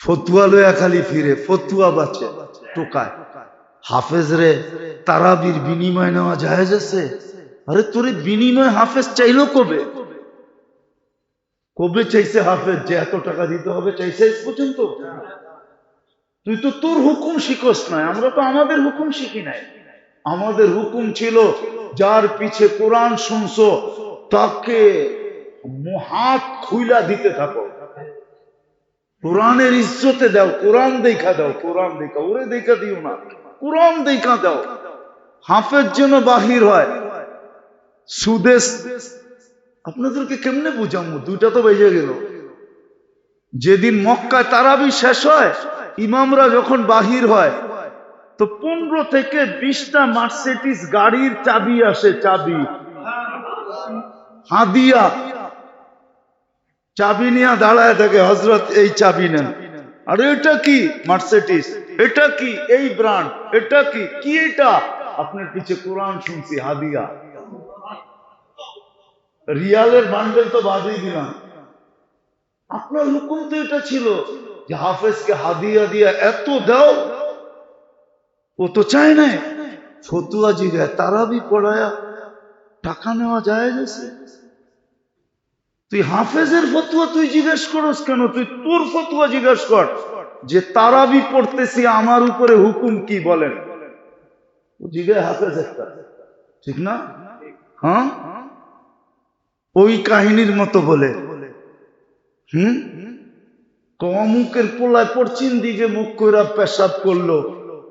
ফতুয়া লয়া খালি ফিরে, ফতুয়া বাঁচে, টোকায়। হাফেজ রে, তারাবির বিনিময় নেওয়া জায়েজ আছে? আরে তোরে বিনিময় হাফেজ চাইলো কবে? কবে চাইছে হাফেজ যে এত টাকা দিতে হবে? চাইছে পর্যন্ত। তুই তো তোর হুকুম শিখস নাই, আমরা তো আমাদের হুকুম শিখি নাই। আমাদের হুকুম ছিল, যার পিছে কোরআন শুনছো, তাকে হাত খুইলা দিতে থাকো। কোরআনের ইজ্জতে দাও, কোরআন দেখা দাও, কোরআন দেখা, ওরে দেখা দিও না, কোরআন দেখা দাও। হাফের জন্য বাহির হয়, সুদেশ, আপনাদেরকে কেমনে বুঝামো? দুইটা তো বেজে গেল। যেদিন মক্কায় তারাবি শেষ হয়, ইমামরা যখন বাহির হয়, তো পনেরো থেকে বিশটা মার্সিডিস গাড়ির চাবি আসে, চাবি। হাদিয়া। চাবি নিয়ে দাঁড়ায় থাকে হজরত এই চাবি নেন। আর, এটা কি? মার্সিডিস এটা কি? এই ব্র্যান্ড এটা কি? কি এটা? আপনার পিছে কোরআন শুনছি, হাদিয়া। রিয়ালের বান্ডেল তো বাদই দিলাম। আপনার হুকুম তো এটা ছিল যে হাফেজকে হাদিয়া দিয়া এত দাও, ও তো চায় না ফতুয়া জিগায় তারাবি পড়ায়া টাকা নেওয়া যায় গেছে তুই হাফেজের ফতুয়া তুই জিজ্ঞেস করস কেন? তুই তোর ফতুয়া জিজ্ঞেস কর। যে তারাবি পড়তেছি, আমার উপরে হুকুম কি বলেন? ঠিক না? হ্যাঁ? ওই কাহিনীর মতো বলে। হুম? অমুকের পোলায় পশ্চিম দিকে মুখ কইরা পেশাব করল।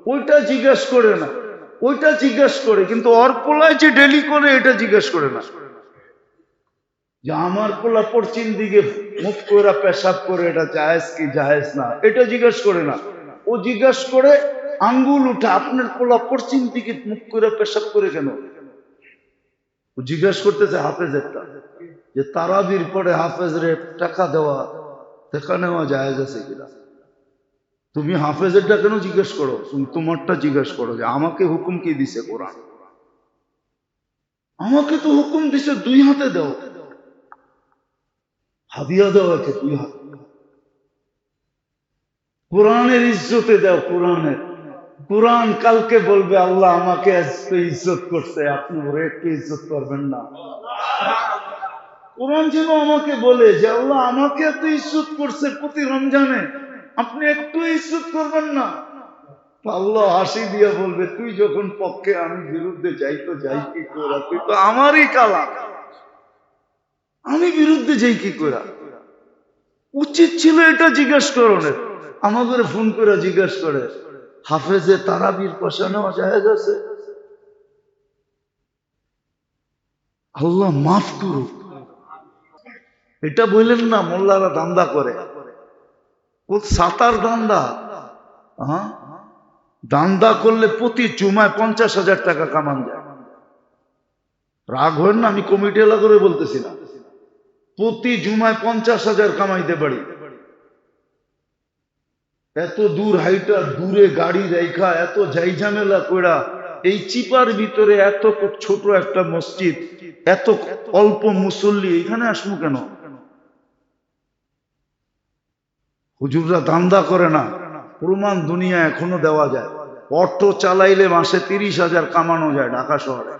ওইটা জিজ্ঞেস করে না। ওইটা জিজ্ঞেস করে, কিন্তু ওর পোলায় যে ডেলি করে, এটা জিজ্ঞেস করে না। যে আমার পোলা পশ্চিম দিকে মুখ কইরা পেশাব করে, এটা জায়েজ কি জায়েজ না? এটা জিজ্ঞেস করে না। ও জিজ্ঞেস করে, আঙ্গুল উঠে আপনার পোলা পশ্চিম দিকে মুখ করে পেশাব করে কেন? ও জিজ্ঞেস করতেছে হাফেজ একটা, যে তারাবির পরে হাফেজ রে টাকা দেওয়া, দেখা নেওয়া জায়েজ আছে কিনা? তুমি হাফেজেরটা কেন জিজ্ঞেস করো? তুমি তোমারটা জিজ্ঞেস করো যে আমাকে হুকুম কি দিছে কোরআন? আমাকে তো হুকুম দিছে দুই হাতে দাও হাদিয়া দাও একে দুই হাত কোরআনের ইজ্জতে দাও, কোরআনের। কোরআন কালকে বলবে, আল্লাহ আমাকে ইজ্জত করছে, আপনি ওরে একটু ইজ্জত করবেন না। কোরআন যেন আমাকে বলে যে, আল্লাহ আমাকে এত ইজ্জত করছে প্রতি রমজানে, আপনি একটু ইজ্জত করবেন না। আল্লাহ হাসি দিয়ে বলবে, তুই যখন পক্ষে আমি বিরুদ্ধে যাই তো যাই কি করা, তুই তো আমারই কালা আমি বিরুদ্ধে যাই কি করা উচিত ছিল এটা জিজ্ঞেস করণের আমাদের ফোন করে জিজ্ঞেস করে, হাফেজে তারাবির পয়সা নেওয়া আছে? আল্লাহ মাফ করুক। এটা বললেন না, মোল্লারা দান্দা করে। ও সাতার দান্দা। দান্দা করলে প্রতি জুমায় পঞ্চাশ হাজার টাকা কামান যায়। রাগ হয় না, আমি কমিটি এলা করে বলতেছিলাম। প্রতি জুমায় পঞ্চাশ হাজার কামাইতে পারি। এত দূর হাইটা, দূরে গাড়ি রেখা এত যাই ঝামেলা কইরা, এই চিপার ভিতরে এত ছোট একটা মসজিদ, এত অল্প মুসল্লি এখানে আসব কেন? হুজুররা দান্দা করে না, প্রমাণ দুনিয়া এখনও দেওয়া যায়। অটো চালাইলে মাসে তিরিশ হাজার কামানো যায় ঢাকা শহরে।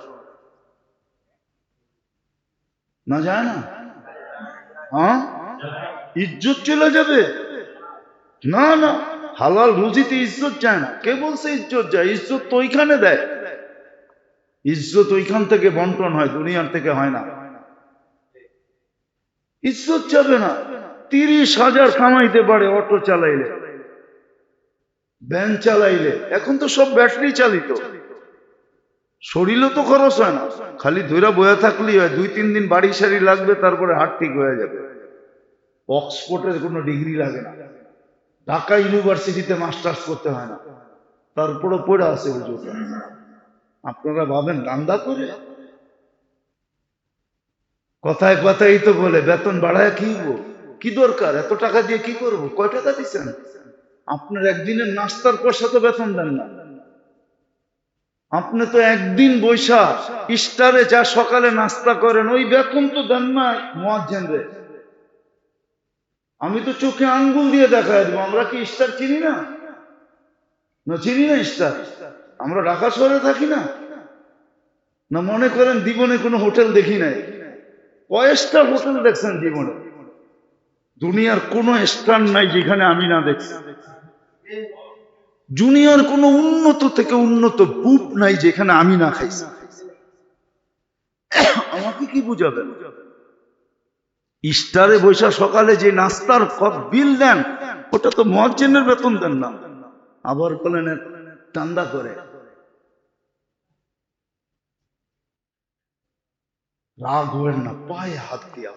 না যায় না? হ্যাঁ? ইজ্জত চলে যাবে? না না। হালাল রুজিতে ইজ্জত যায় না। কে বলছে ইজ্জত যায়? ইজ্জত তো ওইখানে দেয়। ইজ্জত ওইখান থেকে বন্টন হয়, দুনিয়ার থেকে হয় না। ইজ্জত যাবে না। তিরিশ হাজার কামাইতে পারে অটো চালাইলে। ভ্যান চালাইলে। এখন তো সব ব্যাটারি চালিত। শরীরও তো খরচ হয় না। খালি ধৈরা বয়ে থাকলেই হয়, দুই তিন দিন বাড়ি সারি লাগবে, তারপরে হাট ঠিক হয়ে যাবে। অক্সফোর্ডের কোনো ডিগ্রি লাগে না। ঢাকা ইউনিভার্সিটিতে মাস্টার্স করতে হয় না। তারপরে পড়ে আছে হুজুররা আপনারা ভাবেন দান্দা করে? কথায় কথাই তো বলে, বেতন বাড়ায় কি? কি দরকার? এত টাকা দিয়ে কি করব? কয় টাকা দিচ্ছেন আপনার একদিনের নাস্তার পয়সা তো বেতন দেন না। আপনি তো একদিন বৈশা ইস্টারে যা সকালে নাস্তা করেন, ওই বেতন তো দেন না মোয়াজ্জেন আমি তো চোখে আঙ্গুল দিয়ে দেখা দেবো, আমরা কি স্টার চিনি না? না, চিনি না স্টার আমরা ঢাকা শহরে থাকি না। না, মনে করেন জীবনে কোনো হোটেল দেখি নাই। কয়েকটা হোটেল দেখছেন জীবনে। দুনিয়ার কোনো স্টার নাই যেখানে আমি না দেখছি। জুনিয়র কোনো উন্নত থেকে উন্নত বুপ নাই যেখানে আমি না খাইছি। আমাকে কি বুঝাবেন? ইস্টারে বৈশা সকালে যে নাস্তার কপ বিল দেন, ওটা তো মহাজনের বেতন দেন না। আবার বলেন চান্দা করে। রাগ হবেন না, পায়ে হাত দিয়া।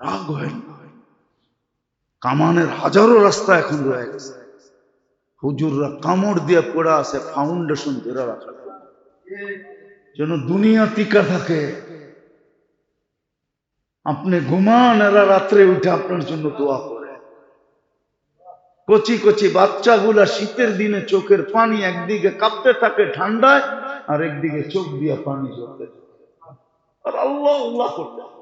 রাগ হবেন না। কামানের হাজারো রাস্তা এখন রয়ে গেছে। হুজুররা কামড় দিয়ে পড়া আছে ফাউন্ডেশন ধরে রাখার যেন দুনিয়া টিকা থাকে। আপনি ঘুমান, এরা রাত্রে উঠে আপনার জন্য দোয়া করে। কচি কচি বাচ্চাগুলা শীতের দিনে চোখের পানি একদিকে কাঁপতে থাকে ঠান্ডায়, আর একদিকে চোখ দিয়ে পানি ঝরতে আর আল্লাহ আল্লাহ করতে থাকে।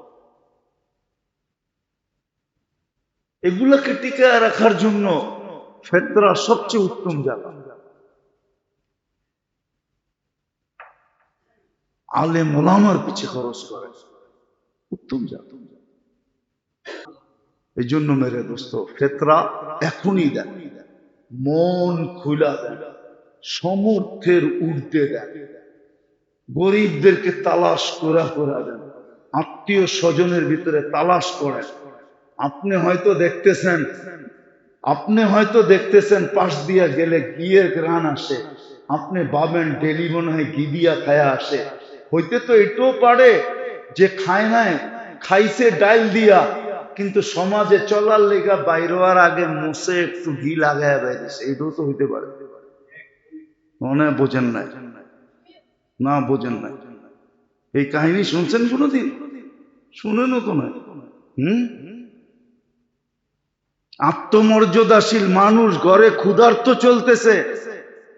এগুলাকে টিকায় রাখার জন্য ফেতরা সবচেয়ে উত্তম জায়গা। আলে মোলামার পিছে খরচ করে। উত্তম জায়গা। এই জন্য মেরে দোস্ত, ফেতরা এখনই দেন মন খুলা দেন সমর্থের উর্ধে দেন গরিবদেরকে তালাশ করা করা দেন আত্মীয় স্বজনের ভিতরে তালাশ করেন। আপনি হয়তো দেখতেছেন, আপনি হয়তো দেখতেছেন পাশ দিয়া গেলে গিয়ের গ্রান আসে। আপনি ভাবেন ডেলি মনে হয় ঘি দিয়া খায়া আসে। হইতে তো এটাও পারে যে খায় নাই, খাইছে ডাইল দিয়া, কিন্তু সমাজে চলার লেগা বাইর হওয়ার আগে মুসে একটু ঘি লাগায় বাইরেছে এটাও তো হইতে পারে। মনে বোঝেন নাই। না, বোঝেন নাই। এই কাহিনী শুনছেন কোনোদিন? শুনেনও তো নয় হুম? আত্মমর্যাদাশীল মানুষ ঘরে ক্ষুধার্ত চলতেছে।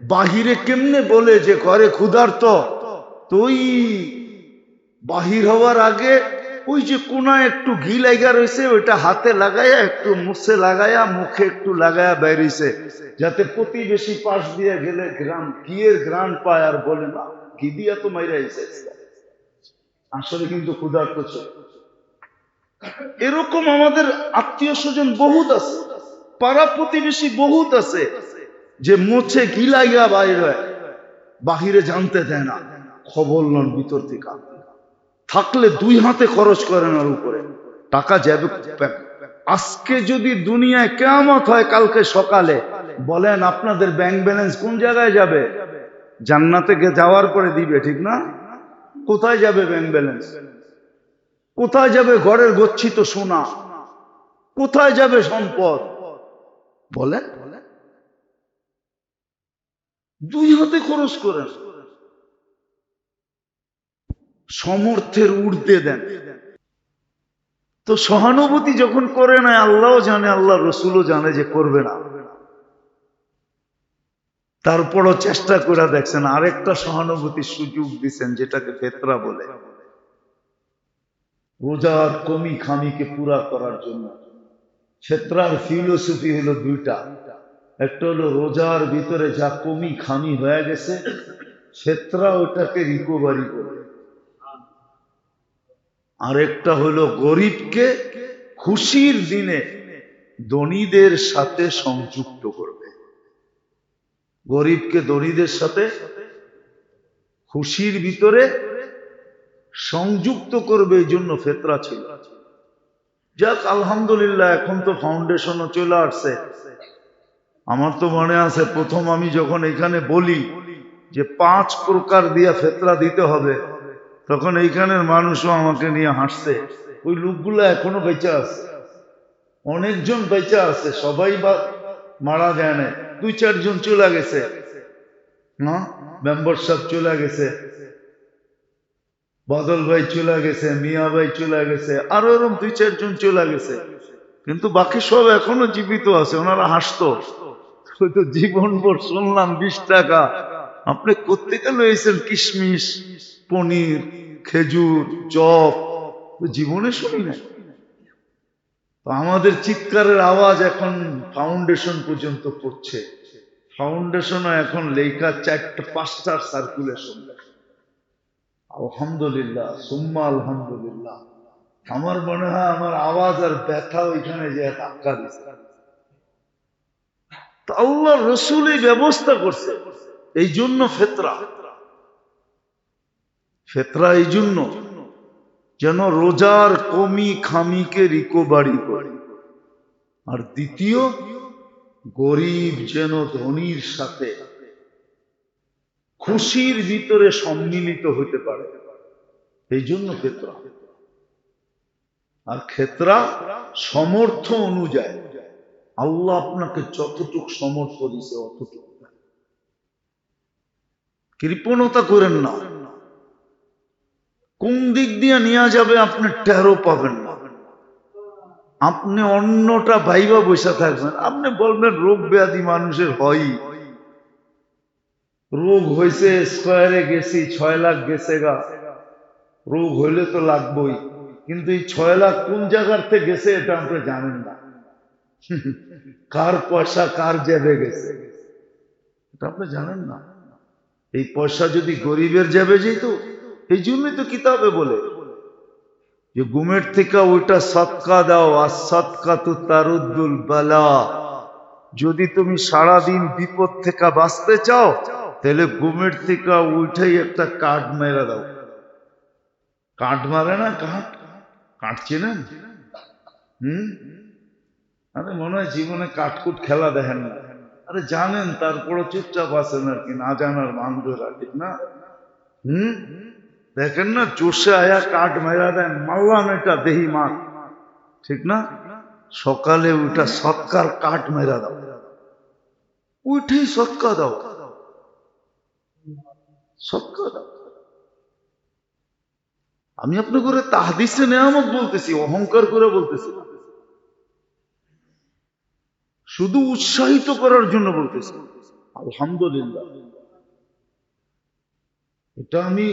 বাহিরে কেমনে বলে যে ঘরে ক্ষুধার্ত? তুই বাহির হওয়ার আগে ওই যে কোনায় একটু ঘি লাগা রয়েছে ওইটা হাতে লাগাইয়া একটু মুছে লাগাইয়া মুখে একটু লাগাইয়া বেরিয়েছে। যাতে প্রতিবেশী পাশ দিয়ে গেলে গ্রাম, ঘিয়ের গ্রাম পায় আর বলে না ঘি দিয়া তো মাইরা আসলে কিন্তু ক্ষুধার্ত ছিল এরকম আমাদের আত্মীয় স্বজন বহুত আছে। পাড়া প্রতিবেশী বহুত আছে যে মোছে গিলাইয়া বাইরে বাহিরে জানতে দেয় না। খবর নন ভিতর থেকে। থাকলে দুই হাতে খরচ করেন ওর উপরে। টাকা যাবে আজকে যদি দুনিয়ায় কেমত হয় কালকে সকালে, বলেন আপনাদের ব্যাংক ব্যালেন্স কোন জায়গায় যাবে? জান্নাতে যাওয়ার পরে দিবে, ঠিক না? কোথায় যাবে ব্যাংক ব্যালেন্স কোথায় যাবে ঘরের গচ্ছিত সোনা? কোথায় যাবে সম্পদ? বলেন। দুই হাতে খরচ করেন। সমর্থের উর্ধে দেন। তো সহানুভূতি যখন করে না আল্লাহও জানে, আল্লাহ রসুলও জানে যে করবে না। তারপরও চেষ্টা করে দেখছেন, আরেকটা সহানুভূতির সুযোগ দিচ্ছেন যেটাকে ফেতরা বলে। রোজার কমি খামিকে পুরা করার জন্য। ক্ষেত্রার ফিলোসফি হলো দুইটা। একটা হলো রোজার ভিতরে যা কমি খামি হয়ে গেছে ক্ষেত্রা ওটাকে রিকভারি করে। আরেকটা হলো গরিবকে খুশির দিনে ধনীদের সাথে সংযুক্ত করবে। গরিবকে ধনীদের সাথে খুশির ভিতরে সংযুক্ত করবে এই জন্য ফেতরা ছিল। যাক, আলহামদুলিল্লাহ, এখন তো ফাউন্ডেশনও চলে আসছে। আমার তো মনে আছে, প্রথম আমি যখন এখানে বলি যে পাঁচ প্রকার দিয়া ফেতরা দিতে হবে, তখন এইখানের মানুষও আমাকে নিয়ে হাসছে। ওই লোকগুলো এখনও বেঁচে আছে। অনেকজন বেঁচে আছে, সবাই বা মারা যায় না দুই চারজন চলে গেছে। না? মেম্বার সাহেব চলে গেছে। বাদল ভাই চলে গেছে, মিয়া ভাই চলে গেছে, আরও এরকম দুই, চারজন চলে গেছে। কিন্তু বাকি সব এখনও জীবিত আছে, ওনারা হাসতো। জীবন ভর শুনলাম বিশ টাকা। আপনি কোথেকে লয়েছেন কিশমিশ, পনির, খেজুর, চপ? জীবনে শুনি না তো আমাদের চিৎকারের আওয়াজ এখন ফাউন্ডেশন পর্যন্ত পড়ছে। ফাউন্ডেশনও এখন লেখা চারটা, পাঁচটার সার্কুলেশন আলহামদুলিল্লাহ, সুম্মা আলহামদুলিল্লাহ। আমার মনে হয় আমার আওয়াজ আর ব্যথা ওইখানে যে ধাক্কা দিচ্ছে আল্লাহ রসুলই ব্যবস্থা করছে। এই জন্য ফেতরা। ফেতরা এই জন্য যেন রোজার কমি খামিকে রিকোভারি করে। আর দ্বিতীয়, গরিব যেন ধনির সাথে খুশির ভিতরে সম্মিলিত হতে পারে। এই জন্য ক্ষেত্রা। আর ক্ষেত্রা সমর্থ অনুযায়ী। আল্লাহ আপনাকে যতটুক সমর্থ দিছে অতটুক। কৃপণতা করেন না। কোন দিক দিয়ে নেওয়া যাবে আপনি টেরো পাবেন না। আপনি অন্যটা ভাইবা বসে থাকবেন। আপনি বলবেন, রোগ ব্যাধি মানুষের হয়ই। রোগ হয়েছে স্কোয়ারে গেছি, ছয় লাখ গেছে গা। রোগ হইলে তো লাগবই। কিন্তু এই ছয় লাখ কোন জায়গার থেকে গেছে এটা আপনি জানেন না। কার পয়সা কার জেবে গেছে? এটা আপনি জানেন না। এই পয়সা যদি গরিবের যাবে যেত, এই জন্যই তো কিতাবে বলে যে গুমের থেকে ওইটা সৎকা দাও, আর সৎকা তো তারুদ্দুল বালা। যদি তুমি সারাদিন বিপদ থেকে বাঁচতে চাও তাহলে গুমের থেকে উঠাই একটা কাঠ মেরা দাও। কাঠ মারে না কাঠ? কাটছে না হুম? আরে মনে হয় জীবনে কাঠকুট খেলা দেখেন না। আরে জানেন তারপরে চুপচাপ আছেন আর কি, না জানার মানুষরা ঠিক না। হুম? দেখেন না চোষে আয়া কাঠ মেরা দেন মারলাম এটা দেহি মার ঠিক না? সকালে ওইটা সৎকার কাঠ মেরা দাও। উঠেই সৎকা দাও। সৎকা আমি আপনার করে তাহাদিসে নেয়ামত বলতেছি, অহংকার করে বলতেছি শুধু উৎসাহিত করার জন্য বলতেছি। আলহামদুলিল্লাহ। এটা আমি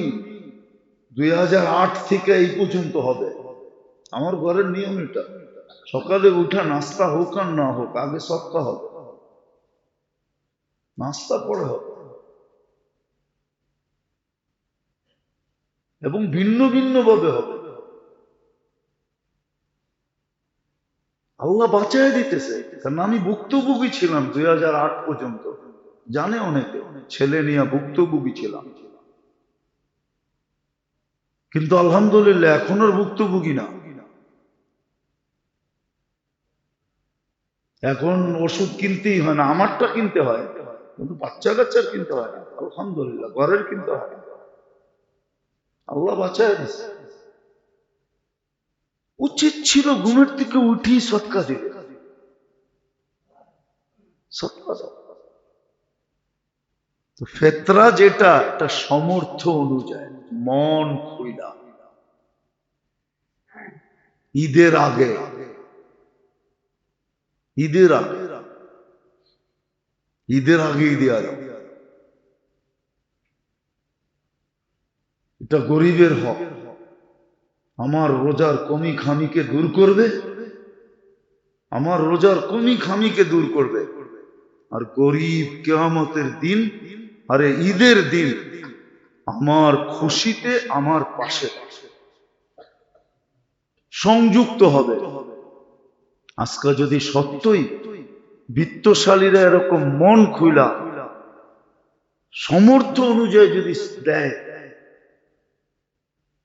দুই হাজার আট থেকে এই পর্যন্ত হবে। আমার ঘরের নিয়ম এটা। সকালে উঠা, নাস্তা হোক আর না হোক, আগে সৎকা হবে। নাস্তা পরে হবে। এবং ভিন্ন ভিন্ন ভাবে হবে। আল্লাহ বাঁচাই দিতেছে। কারণ আমি ভুক্তভোগী ছিলাম দুই হাজার আট পর্যন্ত। জানে অনেকে, ছেলে নিয়ে ভুক্তভোগী ছিলাম। কিন্তু আলহামদুলিল্লাহ এখন আর ভুক্তভোগী না। এখন ওষুধ কিনতেই হয় না, আমারটা কিনতে হয়, কিন্তু বাচ্চা কাচ্চার কিনতে হয় না। আলহামদুলিল্লাহ, ঘরের কিনতে হয় আল্লাহ বাঁচায় উচিত ছিল ঘুমের থেকে উঠি সৎকা দিবে তো ফেতরা যেটা একটা সমর্থ অনুযায়ী, মন খুইলা ঈদের আগে ঈদের আগে, ঈদের আগেই দেওয়া যাও এটা গরিবের হক। আমার রোজার কমি খামিকে দূর করবে, আমার রোজার কমি খামিকে দূর করবে। আর গরিব কেয়ামতের দিন, আরে ঈদের দিন, আমার খুশিতে আমার পাশে সংযুক্ত হবে। আজকে যদি সত্যই বিত্তশালীরা এরকম মন খুইলা, সমর্থ অনুযায়ী যদি দেয়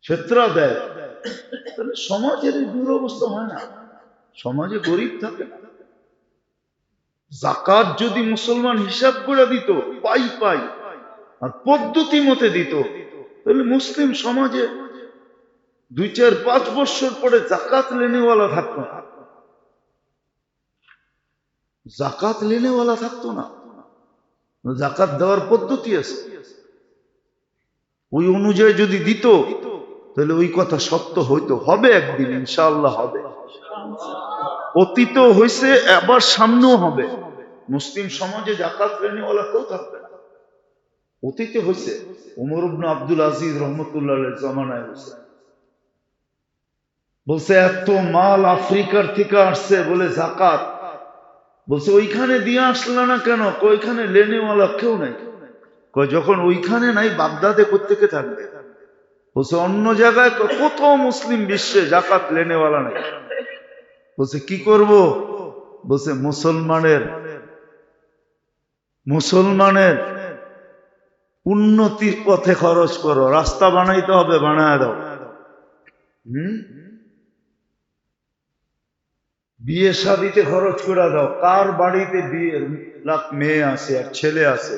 ক্ষেত্রা দেয় তাহলে সমাজের দুরবস্থা হয় না। সমাজে গরিব থাকে না। জাকাত যদি মুসলমান হিসাব করে দিত, পাই পাই। আর পদ্ধতি মতে দিত। তাহলে মুসলিম সমাজে দুই, চার, পাঁচ বছর পরে জাকাত লেনেওয়ালা থাকতো না। জাকাত লেনেওয়ালা থাকতো না। জাকাত দেওয়ার পদ্ধতি আছে। ওই অনুযায়ী যদি দিত তাহলে ওই কথা সত্য হইতো, হবে একদিন, ইনশাআল্লাহ হবে। অতীত হয়েছে আবার সামনেও হবে। মুসলিম সমাজে জাকাত লেনেওয়ালা কেউ থাকবে না। অতীতে হয়েছে ওমর ইবনে আব্দুল আজিজ রহমতুল্লাহ জামানায় হয়েছে বলছে, এত মাল আফ্রিকার থেকে আসছে, বলে, জাকাত। বলছে, ওইখানে দিয়ে আসলো না কেন? ওইখানে লেনেওয়ালা কেউ নাই। যখন ওইখানে নাই, বাগদাদে কোথেকে থাকবে? বলছে, অন্য জায়গায় কত মুসলিম বিশ্বে জাকাত লেনেওয়ালা নাই। বলছে, কি করব? বলছে, মুসলমানের মুসলমানের উন্নতির পথে খরচ করো, রাস্তা বানাইতে হবে, বানায় দাও। হুম? বিয়ে শাদিতে খরচ করে দাও, কার বাড়িতে বিয়ে লাখ মেয়ে আছে আর ছেলে আছে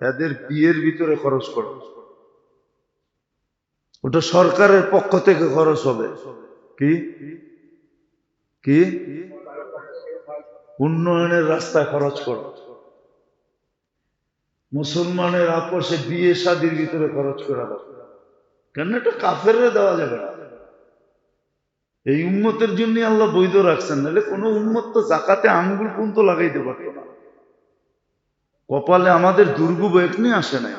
তাদের বিয়ের ভিতরে খরচ করো। ওটা সরকারের পক্ষ থেকে খরচ হবে। কি? কি? উন্নয়নের রাস্তায় খরচ করো। মুসলমানের আপোষে বিয়ে শাদির ভিতরে খরচ করা কেন এটা কাফের দেওয়া যাবে না। এই উন্মতের জন্য আল্লাহ বৈধ রাখছেন, নাহলে কোনো উন্মত তো জাকাতে আঙ্গুল পর্যন্ত লাগাইতে পারতো না। কপালে আমাদের দুর্গ দুর্গুব এখনি আসে নাই।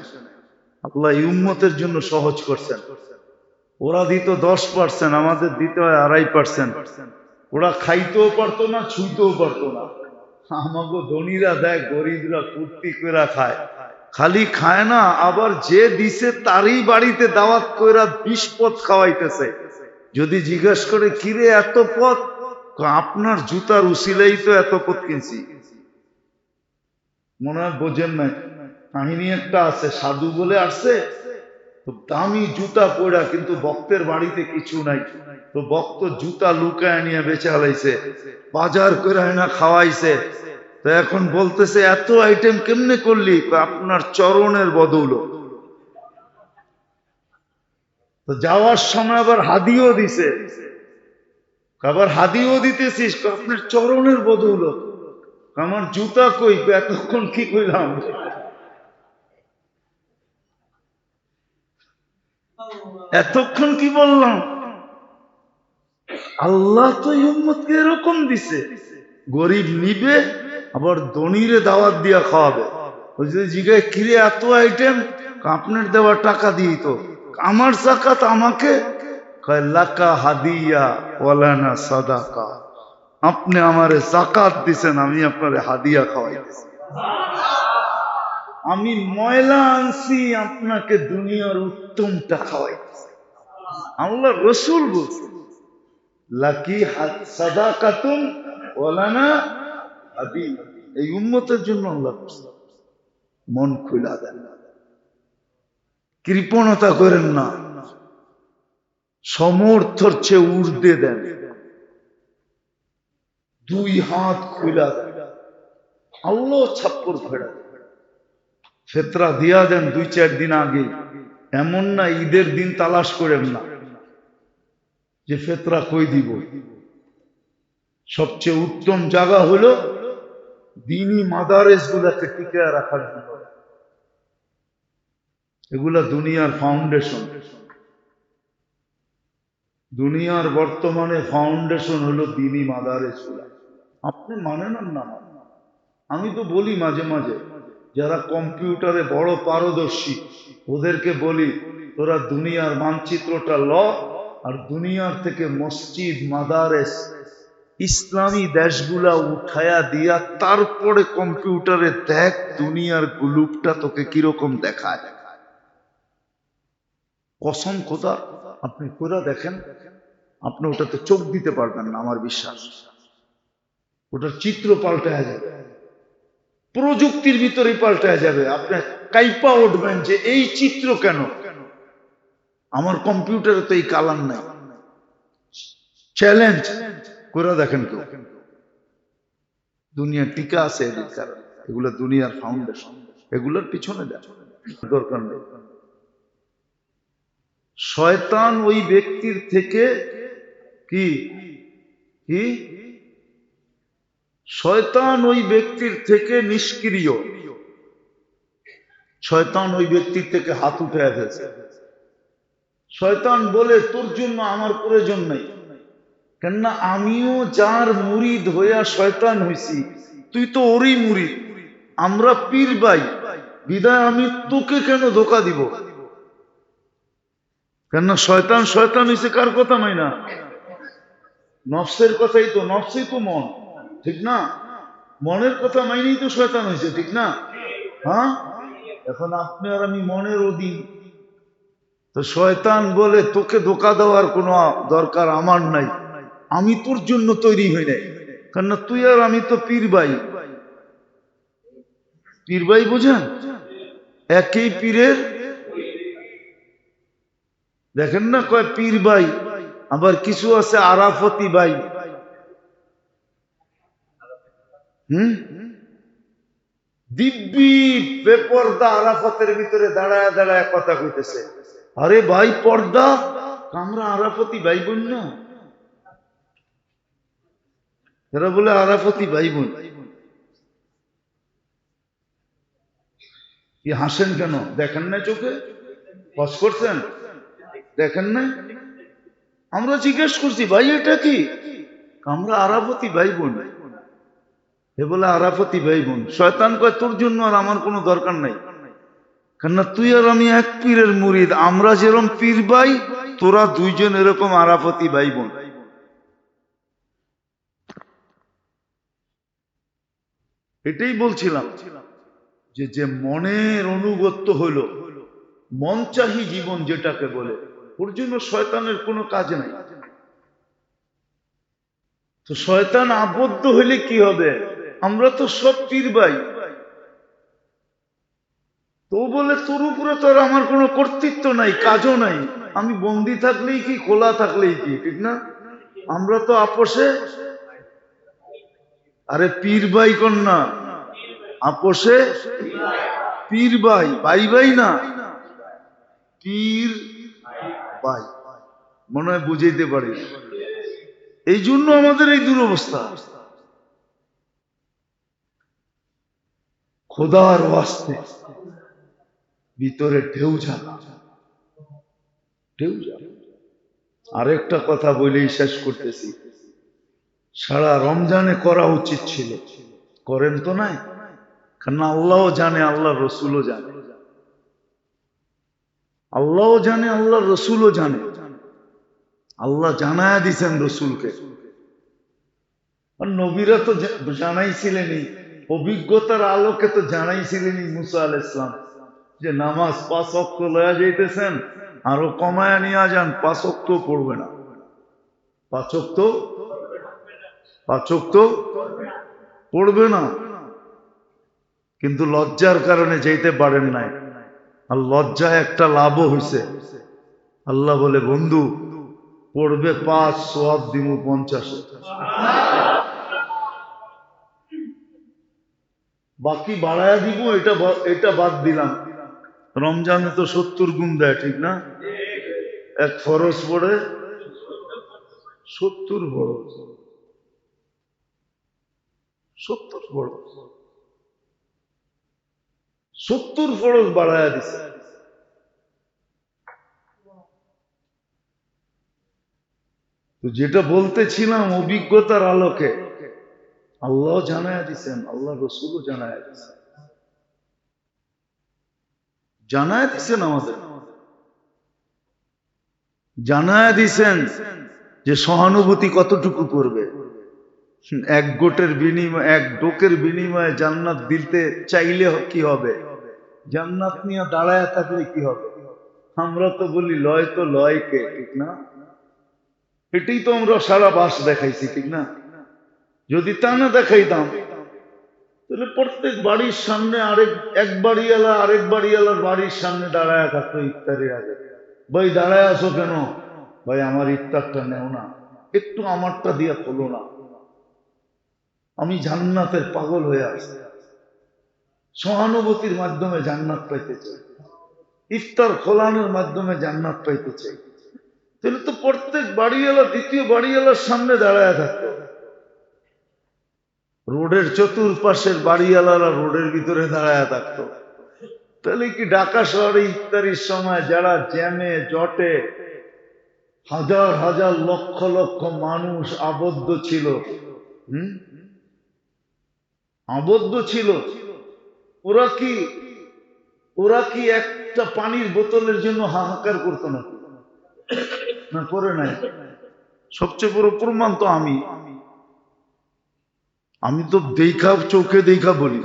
আল্লাহ এই উন্মতের জন্য সহজ করছেন। ওরা দিত দশ পার্সেন্ট, আমাদের দিতে হয় আড়াই পার্সেন্ট। ওরা খাইতেও পারতো না, ছুঁইতেও পারতো না। আমাকে ধনীরা দেয় গরিবরা কুর্তি করে খায়। খালি খায় না, আবার যে দিছে তারই বাড়িতে দাওয়াত কইরা বিষ পথ খাওয়াইতেছে। যদি জিজ্ঞেস করে, কিরে, এত পথ আপনার জুতার উসিলেই তো এত পথ কিনছি। মনে হয় বোঝেন নাই। কাহিনী একটা আছে, সাধু বলে আসছে দামি জুতা পড়া কিন্তু ভক্তের বাড়িতে কিছু নাই। তো ভক্ত জুতা লুকায় নিয়ে বেচে হালাইছে বাজার করে না খাওয়াইছে। তো এখন বলতেছে, এত আইটেম কেমনে করলি? আপনার চরণের বদৌল তো যাওয়ার সময় আবার হাদিও দিছে। আবার হাদিও দিতেছিস? আপনার চরণের বদৌলত। আমার জুতা কই? এতক্ষণ কি কইলাম? এতক্ষণ কি বললাম? আল্লাহ তো এই উম্মতকে এরকম দিছে, গরিব নিবে, আবার ধনীরে দাওয়াত দিয়া খাওয়াবে। ওই যে জিগায়, কিরে, এত আইটেম আপনার দেওয়া টাকা দিই তো। আমার জাকাত আমাকে? লাকা হাদিয়া ওয়ালানা সাদাকা। আপনি আমারে জাকাত দিছেন, আমি আপনারে হাদিয়া খাওয়াইতেছি। আমি ময়লা আনছি, আপনাকে দুনিয়ার উত্তমটা খাওয়াইতেছি। আল্লাহ রসুল বলছে, লাকি সাদা কাতুন ওলানা আদি এই উন্মতের জন্য আল্লাহ মন খুলা দেন কৃপণতা করেন না। সমর্থর চেয়ে উর্দে দেন। দুই হাত খুলা দেন। আল্লাহ ছাপ্পর ফেরা। ফেতরা দিয়া দেন দুই চার দিন আগে। এমন না ঈদের দিন তালাশ করেন না। যে ফেতরা কই দিব? সবচেয়ে উত্তম জায়গা হলো দিনই মাদারেস গুলাকে টিকে রাখার জন্য। এগুলা দুনিয়ার ফাউন্ডেশন দুনিয়ার বর্তমানে ফাউন্ডেশন হলো দিনই মাদারেসগুলা আপনি মানেন না। আমি তো বলি মাঝে মাঝে। যারা কম্পিউটারে বড় পারদর্শী, ওদেরকে বলি, তোরা দুনিয়ার মানচিত্রটা ল আর দুনিয়ার থেকে মসজিদ, মাদারেস, ইসলামী দেশগুলা উঠায়া দিয়া তারপরে কম্পিউটারে দেখ দুনিয়ার গুলুপটা তোকে কীরকম দেখায়। কসম খোদা, আপনি কোরা দেখেন, আপনি ওটাতে চোখ দিতে পারবেন না, আমার বিশ্বাস। ওটার চিত্র পাল্টায় যাবে প্রযুক্তির ভিতরে পাল্টায় যাবে। আপনি কাইপা উঠবেন যে এই চিত্র কেন? আমার কম্পিউটারে তো এই কালার নাই। চ্যালেঞ্জ করে দেখেন কেউ। দুনিয়া টিকা আছে এগুলো দুনিয়ার ফাউন্ডেশন এগুলোর পিছনে দরকার নেই। শয়তান ওই ব্যক্তির থেকে কি? কি? শয়তান ওই ব্যক্তির থেকে নিষ্ক্রিয়। শয়তান ওই ব্যক্তির থেকে হাত উঠে ফেলছে। শয়তান বলে, তোর জন্য আমার প্রয়োজন নেই। কেননা আমিও যার মুরিদ হইয়া শয়তান হইছি, তুই তো ওরই মুরিদ। আমরা পীর ভাই, বিদায় আমি তোকে কেন ধোকা দিব? কেন শয়তান শয়তান হয়েছে কার কথা মাই না নফসের কথাই তো, নফসই তো মন। ঠিক না? মনের কথা মাইনেই তো শয়তান হয়েছে, ঠিক না? হ্যাঁ? এখন আপনি আর আমি মনের অধীন। তো শয়তান বলে, তোকে ধোকা দেওয়ার কোনো দরকার আমার নাই। আমি তোর জন্য তৈরি হই নাই। কেন তুই আর আমি তো পীর ভাই। পীর ভাই বোঝেন? একই পীরের? দেখেন না কয় পীর ভাই, আবার কিছু আছে আরাফতি ভাই। হুম? দিব্যি বেপর্দা আরাফতের ভিতরে দাঁড়ায় দাঁড়ায় কথা কইতেছে। আরে ভাই, পর্দা? আমরা আরাফতি ভাই বোন না? এরা বলে আরাফতি ভাই বোন কি হাসেন কেন? দেখেন না চোখে? বস করছেন? দেখেন না? আমরা জিজ্ঞেস করছি, ভাই, এটা কি? আমরা আরাফতি ভাই বোন এ বলে, আরাফতি ভাই বোন শয়তান কয়, তোর জন্য আর আমার কোনো দরকার নাই। কেননা তুই আর আমি এক পীরের মুরিদ, আমরা যেরকম পীর ভাই, তোরা দুইজন এরকম আরাফতি ভাই বোন এটাই বলছিলাম যে যে মনের অনুগত্য হইল, মন চাহি জীবন যেটাকে বলে, ওর জন্য শয়তানের কোনো কাজ নাই। তো শয়তান আবদ্ধ হইলে কি হবে? আমরা তো সব পীর ভাই। তো বলে তোর উপরে তো আর আমার কোনো কর্তৃত্ব নাই, কাজও নাই। আমি বন্দি থাকলেই কি, খোলা থাকলেই কি, ঠিক না? আমরা তো আপোষে। আরে পীর ভাই কন্যা, আপোষে? পীর ভাই ভাই ভাই না। পীর ভাই। মনে হয় বুঝাইতে পারি এই জন্য আমাদের এই দুরবস্থা। খোদার ওয়াস্তে ভিতরে ঢেউ ঝালা। ঢেউ আরেকটা কথা বলেই শেষ করতেছি। সারা রমজানে করা উচিত ছিল। করেন তো নাই? কারণ আল্লাহও জানে আল্লাহ রসুলও জানে। আল্লাহও জানে আল্লাহ রসুলও জানে। আল্লাহ জানায় দিছেন রসুলকে। আর নবীরা তো জানাইছিলেনই। অভিজ্ঞতার আলোকে তো জানাইছিলেনই মুসা আল ইসলাম যে নামাজ পাঁচ অক্ত লয়া যাইতেছেন, আরও কমায়া নিয়ে যান, পাঁচ অক্ত পড়বে না। পাঁচ অক্ত পাঁচ অক্ত পড়বে না। কিন্তু লজ্জার কারণে যেতে পারেন নাই। আর লজ্জায় একটা লাভও হইছে। আল্লাহ বলে, বন্ধু, পড়বে পাঁচ সব দিমু পঞ্চাশ। বাকি বাড়ায় দিব, এটা এটা বাদ দিলাম। রমজানে তো সত্তর গুণ দেয়, ঠিক না? এক ফরজ পড়ে সত্তর বড়। সত্তর বড়। সত্তর ফরজ বাড়ায়া দিছে। তো যেটা বলতেছিলাম অভিজ্ঞতার আলোকে আল্লাহ জানায়া দিছেন আল্লাহ রসুলও জানায়া দিছেন। জানায়া দিছেন আমাদের। জানায়া দিছেন যে সহানুভূতি কতটুকু করবে। এক গোটের বিনিময়, এক ডোকের বিনিময়ে জান্নাত দিতে চাইলে কি হবে? জান্নাত নিয়ে দাঁড়ায় থাকলে কি হবে? আমরা তো বলি, লয় তো লয় কে ঠিক না? এটাই তো আমরা সারা বাস দেখাইছি, ঠিক না? যদি তা না দেখাইতাম, তাহলে প্রত্যেক বাড়ির সামনে আরেক, এক বাড়িওয়ালা, আরেক বাড়িওয়ালার বাড়ির সামনে দাঁড়ায় থাকতো ইফতারের আগে। ভাই, দাঁড়ায় আসো কেন? ভাই, আমার ইফতারটা নেও না। একটু আমারটা দিয়া খোলো না। আমি জান্নাতের পাগল হয়ে আসছি। সহানুভূতির মাধ্যমে জান্নাত পাইতে চাই। ইফতার খোলানোর মাধ্যমে জান্নাত পাইতে চাই। তাহলে তো প্রত্যেক বাড়িওয়ালা, দ্বিতীয় বাড়িওয়ালার সামনে দাঁড়ায় থাকতো। রোডের চতুর্পাশের বাড়িওয়ালারা রোডের ভিতরে দাঁড়ায় থাকতো। তাহলে কি ঢাকা শহরে ইফতারির সময় যারা জ্যামে, জটে, হাজার হাজার লক্ষ লক্ষ মানুষ আবদ্ধ ছিল, হুম? আবদ্ধ ছিল। ওরা কি ওরা কি একটা পানির বোতলের জন্য হাহাকার করতো না না, করে নাই। সবচেয়ে বড় প্রমাণ তো আমি। আমি তো দেখা, চোখে দেখা বলি।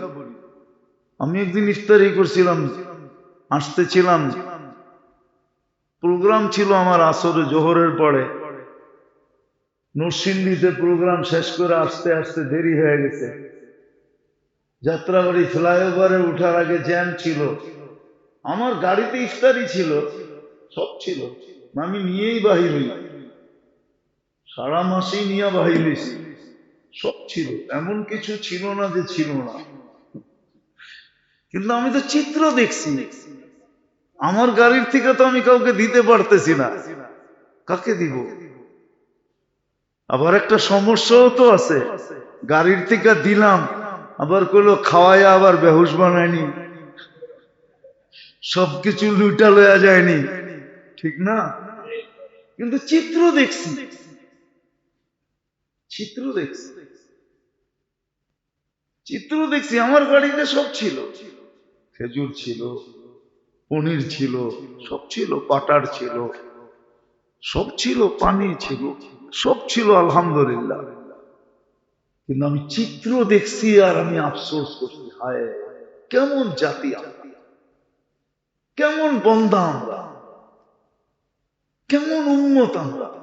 আমি একদিন ইফতারি করছিলাম, আসতেছিলাম। প্রোগ্রাম ছিল আমার আসরে, জোহরের পরে। নরসিংদীতে প্রোগ্রাম শেষ করে আসতে আসতে দেরি হয়ে গেছে। যাত্রাবাড়ি ফ্লাইওভারে উঠার আগে জ্যাম ছিল। আমার গাড়িতে ইফতারি ছিল, সব ছিল। আমি নিয়েই বাহির হই। সারা মাসেই নিয়ে বাহির হয়েছি সব ছিল, এমন কিছু ছিল না যে ছিল না। কিন্তু আমি তো চিত্র দেখছি। আমার গাড়ির থেকে তো আমি কাউকে দিতে পারতেছি না। কাকে দিব? আবার একটা সমস্যাও তো আছে। গাড়ির থেকে দিলাম, আবার কইলো খাওয়াই আবার বেহুশ বানায়নি। সবকিছু লুটা লয়া যায়নি। ঠিক না? কিন্তু চিত্র দেখছি। চিত্র দেখছি। চিত্র দেখছি, আমার গাড়িতে সব ছিল। খেজুর ছিল, পনির ছিল, সব ছিল, বাটার ছিল, সব ছিল পানি ছিল, সব ছিল, আলহামদুলিল্লাহ। কিন্তু আমি চিত্র দেখছি আর আমি আফসোস করছি, হায়, কেমন জাতি কেমন বন্ধা আমরা, কেমন উন্মত আমরা।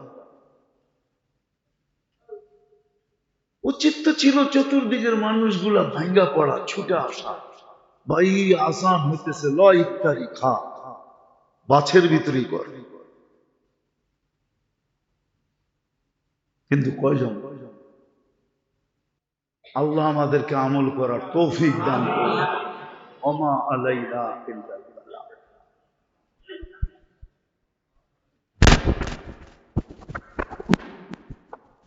উচিত তো ছিল চতুর্দিকের মানুষগুলা ভাঙ্গা পড়া, ছুটে আসা। ভাই, আসান হইতেছে, ল ইফতারি, খা। বাছের ভিতরেই কর। কিন্তু কয়জন? আল্লাহ আমাদেরকে আমল করার তৌফিক দান করুন। অমা আলাইনা ইল্লাল